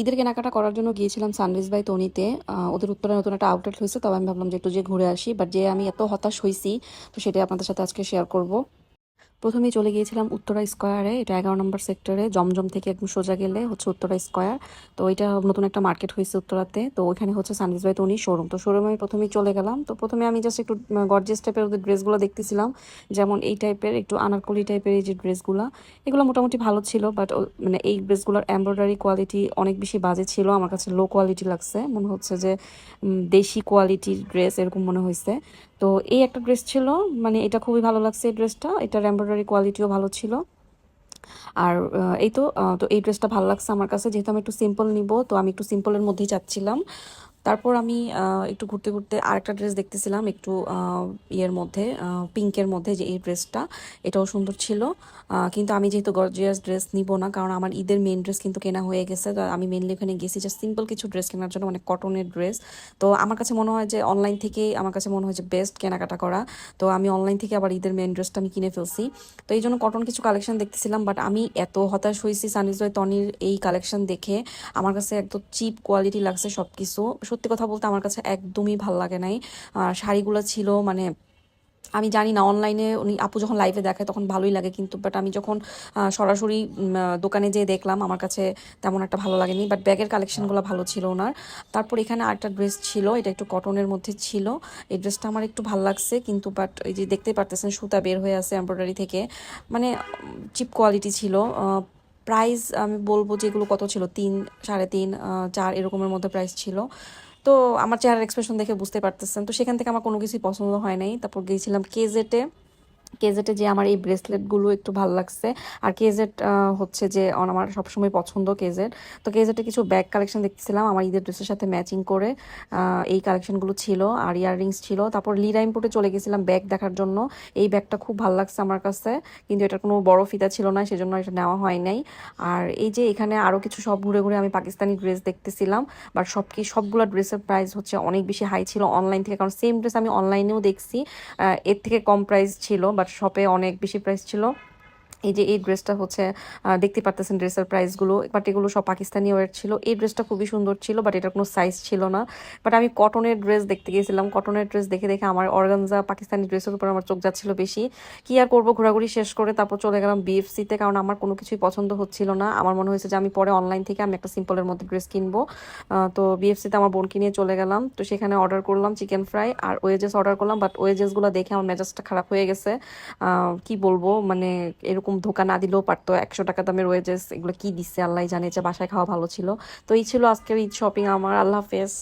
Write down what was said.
ঈদের কেনাকাটা করার জন্য গিয়েছিলাম সানরাইজ বাই তনিতে ওদের উত্তরে নতুন একটা আউটলেট হয়েছে, তবে আমি ভাবলাম যে একটু যে ঘুরে আসি বাট যে আমি এত হতাশ হয়েছি তো সেটাই আপনাদের সাথে আজকে শেয়ার করব। প্রথমেই চলে গিয়েছিলাম উত্তরা স্কোয়ারে, এটা এগারো নম্বর সেক্টরে, জমজম থেকে একদম সোজা গেলে হচ্ছে উত্তরা স্কোয়ার। তো এটা নতুন একটা মার্কেট হয়েছে উত্তরাতে। তো ওইখানে হচ্ছে সানরাইজ বাই তনি শোরুম তো শোরুমে আমি প্রথমেই চলে গেলাম। তো প্রথমে আমি জাস্ট একটু গর্জিয়াস টাইপের ওদের ড্রেসগুলো দেখতেছিলাম। যেমন এই টাইপের একটু আনারকলি টাইপের এই যে ড্রেসগুলো এগুলো মোটামুটি ভালো ছিল বাট মানে এই ড্রেসগুলোর এমব্রয়ডারি কোয়ালিটি অনেক বেশি বাজে ছিল। আমার কাছে লো কোয়ালিটি লাগছে। মনে হচ্ছে যে দেশি কোয়ালিটির ড্রেস এরকম মনে হয়েছে তো এই একটা ড্রেস ছিল। মানে এটা খুবই ভালো লাগছে এই ড্রেসটা এটার এমব্রয়ডারি কোয়ালিটিও ভালো ছিল। আর এই তো তো এই ড্রেসটা ভালো লাগছে আমার কাছে। যেহেতু আমি একটু সিম্পল নিব, তো আমি একটু সিম্পলের মধ্যেই চাচ্ছিলাম তারপর আমি একটু ঘুরতে ঘুরতে আরেকটা ড্রেস দেখতেছিলাম, একটু ইয়ের মধ্যে পিঙ্কের মধ্যে যে এই ড্রেসটা এটাও সুন্দর ছিল। কিন্তু আমি যেহেতু গর্জিয়াস ড্রেস নিব না, কারণ আমার ঈদের মেন ড্রেস কিন্তু কেনা হয়ে গেছে, তো আমি মেনলি ওখানে গেছি জাস্ট সিম্পল কিছু ড্রেস কেনার জন্য মানে কটনের ড্রেস তো আমার কাছে মনে হয় যে অনলাইন থেকেই, আমার কাছে মনে হয় যে বেস্ট কেনাকাটা করা। তো আমি অনলাইন থেকে আবার ঈদের মেন ড্রেসটা আমি কিনে ফেলছি। তো এই জন্য কটন কিছু কালেকশন দেখতেছিলাম বাট আমি এত হতাশ হয়েছি সানিজয় তনির এই কালেকশন দেখে। আমার কাছে একদম চিপ কোয়ালিটি লাগছে সব কিছু সত্যি কথা বলতে আমার কাছে একদমই ভালো লাগে নাই। আর শাড়িগুলো ছিল মানে আমি জানি না অনলাইনে উনি আপু যখন লাইভে দেখায় তখন ভালোই লাগে কিন্তু বাট আমি যখন সরাসরি দোকানে যেয়ে দেখলাম, আমার কাছে তেমন একটা ভালো লাগেনি বাট ব্যাগের কালেকশনগুলো ভালো ছিল ওনার। তারপর এখানে আরেকটা ড্রেস ছিল, এটা একটু কটনের মধ্যে ছিল। এই ড্রেসটা আমার একটু ভালো লাগছে কিন্তু বাট এই যে দেখতেই পারতেছেন, সুতা বের হয়ে আছে এমব্রয়ডারি থেকে। মানে চিপ কোয়ালিটি ছিল প্রাইস আমি বলব যে এগুলো কত ছিল? তিন, সাড়ে তিন চার এরকমের মধ্যে প্রাইস ছিল। তো আমার চেহারার এক্সপ্রেশন দেখে বুঝতে পারতেছেন। তো সেখান থেকে আমার কোনো কিছুই পছন্দ হয় নাই। তারপর গিয়েছিলাম কেজেটে কেজেটে যে আমার এই ব্রেসলেটগুলো একটু ভালো লাগছে। আর কেজেট হচ্ছে যে আমার সবসময় পছন্দ কেজেট। তো কেজেটে কিছু ব্যাগ কালেকশন দেখতেছিলাম, আমার ঈদের ড্রেসের সাথে ম্যাচিং করে এই কালেকশনগুলো ছিল আর ইয়াররিংস ছিল। তারপর লিরা ইম্পোর্টে চলে গেছিলাম ব্যাগ দেখার জন্য। এই ব্যাগটা খুব ভালো লাগছে আমার কাছে, কিন্তু এটার কোনো বড় ফিতা ছিল না, সেজন্য এটা নেওয়া হয় নাই। আর এই যে এখানে আরও কিছু সব ঘুরে ঘুরে আমি পাকিস্তানি ড্রেস দেখতেছিলাম, বাট সব কি, সবগুলো ড্রেসের প্রাইস হচ্ছে অনেক বেশি হাই ছিল অনলাইন থেকে, কারণ সেম ড্রেস আমি অনলাইনেও দেখছি এর থেকে কম প্রাইস ছিল, বাট শপে অনেক বেশি প্রাইস ছিল। এই যে এই ড্রেসটা হচ্ছে দেখতে পারতেছেন ড্রেসের প্রাইসগুলো বাট এগুলো সব পাকিস্তানি ওয়ার ছিল। এই ড্রেসটা খুবই সুন্দর ছিল বাট এটার কোনো সাইজ ছিল না। বাট আমি কটনের ড্রেস দেখতে গিয়েছিলাম কটনের ড্রেস দেখে দেখে আমার অর্গানজা পাকিস্তানি ড্রেসের উপর আমার চোখ যাচ্ছিল বেশি। কি আর করব, ঘোরাঘুরি শেষ করে তারপর চলে গেলাম বিএফসিতে কারণ আমার কোনো কিছুই পছন্দ হচ্ছিল না। আমার মনে হয়েছে যে আমি পরে অনলাইন থেকে আমি একটা সিম্পলের মধ্যে ড্রেস কিনবো। তো বিএফসিতে আমার বোনকে নিয়ে চলে গেলাম। তো সেখানে অর্ডার করলাম চিকেন ফ্রাই আর ওয়েজেস অর্ডার করলাম বাট ওয়েজেসগুলো দেখে আমার মেজাজটা খারাপ হয়ে গেছে। কি বলব মানে এরকম ধোকা না দিলেও পারতো। একশো টাকা দামে রয়েছে এগুলো কি দিচ্ছে? আল্লাহ জানে যে বাসায় খাওয়া ভালো ছিল। তো এই ছিল আজকের ঈদ শপিং আমার আল্লাহ হাফেজ।